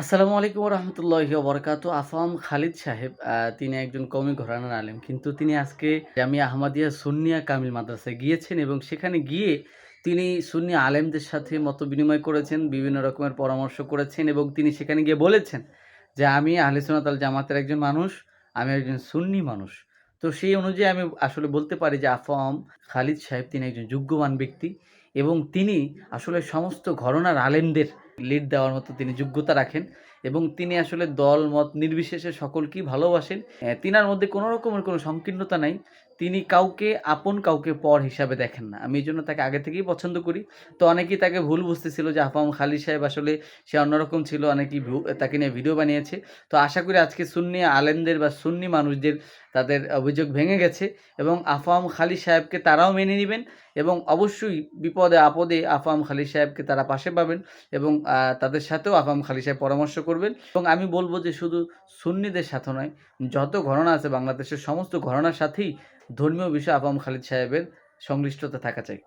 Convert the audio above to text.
আসসালামু আলাইকুম রহমতুল্লাহি বরকাত আফাম খালিদ সাহেব তিনি একজন কওমি ঘরানার আলেম। কিন্তু তিনি আজকে জামিয়া আহমদিয়া সুন্নিয়া কামিল মাদ্রাসায় গিয়েছেন এবং সেখানে গিয়ে তিনি সুন্নি আলেমদের সাথে মত বিনিময় করেছেন, বিভিন্ন রকমের পরামর্শ করেছেন এবং তিনি সেখানে গিয়ে বলেছেন যে, আমি আহলে সুন্নাত আল জামাতের একজন মানুষ, আমি একজন সুন্নি মানুষ। তো সেই অনুযায়ী আমি আসলে বলতে পারি যে, আফাম খালিদ সাহেব তিনি একজন যোগ্যবান ব্যক্তি এবং তিনি আসলে সমস্ত ঘরনার আলেমদের লিড দেওয়ার মতো তিনি যোগ্যতা রাখেন। এবং তিনি আসলে দল, মত নির্বিশেষে সকলকেই ভালোবাসেন। তিনার মধ্যে কোনো রকমের কোনো সংকীর্ণতা নাই। তিনি কাউকে আপন কাউকে পর হিসাবে দেখেন না। আমি এই জন্য তাকে আগে থেকেই পছন্দ করি। তো অনেকেই তাকে ভুল বুঝতেছিল যে আফাম খালি সাহেব আসলে সে অন্যরকম ছিল, অনেকেই তাকে নিয়ে ভিডিও বানিয়েছে। তো আশা করি আজকে সুন্নি আলেমদের বা সুন্নি মানুষদের তাদের অভিযোগ ভেঙে গেছে এবং আফাম খালি সাহেবকে তারাও মেনে নেবেন এবং অবশ্যই বিপদে আপদে আফাম খালি সাহেবকে তারা পাশে পাবেন এবং তাদের সাথেও আফাম খালি সাহেব পরামর্শ করবেন এবং আমি বলব যে শুধু সুন্নিদের সাথে নয়, যত ঘটনা আছে বাংলাদেশের সমস্ত ঘটনার সাথেই ধর্মীয় বিষয়ে আবাম খালিদ সাহেবের সংশ্লিষ্টতা থাকা চাই।